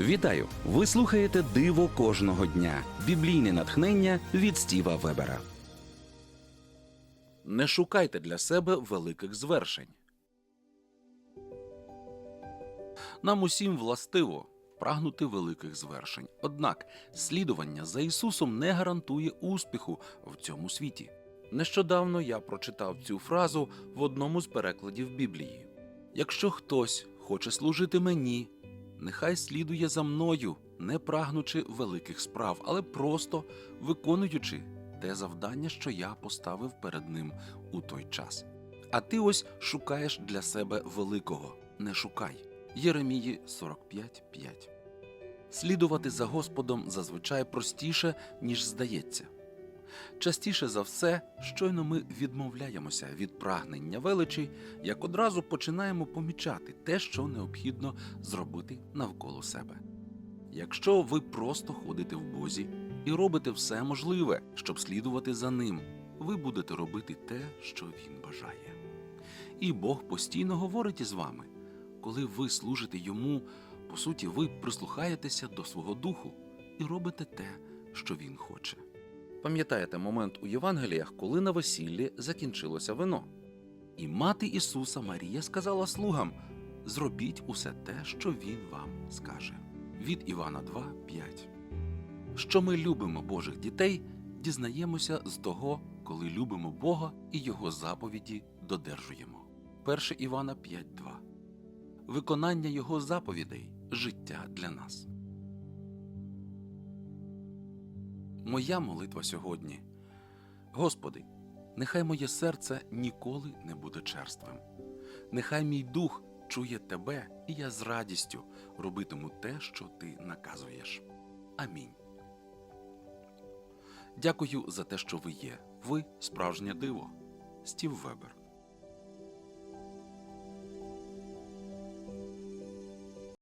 Вітаю! Ви слухаєте Диво кожного дня. Біблійне натхнення від Стіва Вебера. Не шукайте для себе великих звершень. Нам усім властиво прагнути великих звершень. Однак слідування за Ісусом не гарантує успіху в цьому світі. Нещодавно я прочитав цю фразу в одному з перекладів Біблії. Якщо хтось хоче служити мені, нехай слідує за мною, не прагнучи великих справ, але просто виконуючи те завдання, що я поставив перед ним у той час. А ти ось шукаєш для себе великого, не шукай. Єремії 45.5 Слідувати за Господом зазвичай простіше, ніж здається. Частіше за все, щойно ми відмовляємося від прагнення величі, як одразу починаємо помічати те, що необхідно зробити навколо себе. Якщо ви просто ходите в Бозі і робите все можливе, щоб слідувати за ним, ви будете робити те, що він бажає. І Бог постійно говорить із вами. Коли ви служите йому, по суті, ви прислухаєтеся до свого духу і робите те, що він хоче. Пам'ятаєте момент у Євангеліях, коли на весіллі закінчилося вино? І мати Ісуса Марія сказала слугам: зробіть усе те, що Він вам скаже. Від Івана 2, 5. Що ми любимо Божих дітей, дізнаємося з того, коли любимо Бога і Його заповіді додержуємо. 1 Івана 5, 2. Виконання Його заповідей життя для нас. Моя молитва сьогодні. Господи, нехай моє серце ніколи не буде черствим. Нехай мій дух чує Тебе, і я з радістю робитиму те, що Ти наказуєш. Амінь. Дякую за те, що ви є. Ви справжнє диво. Стів Вебер.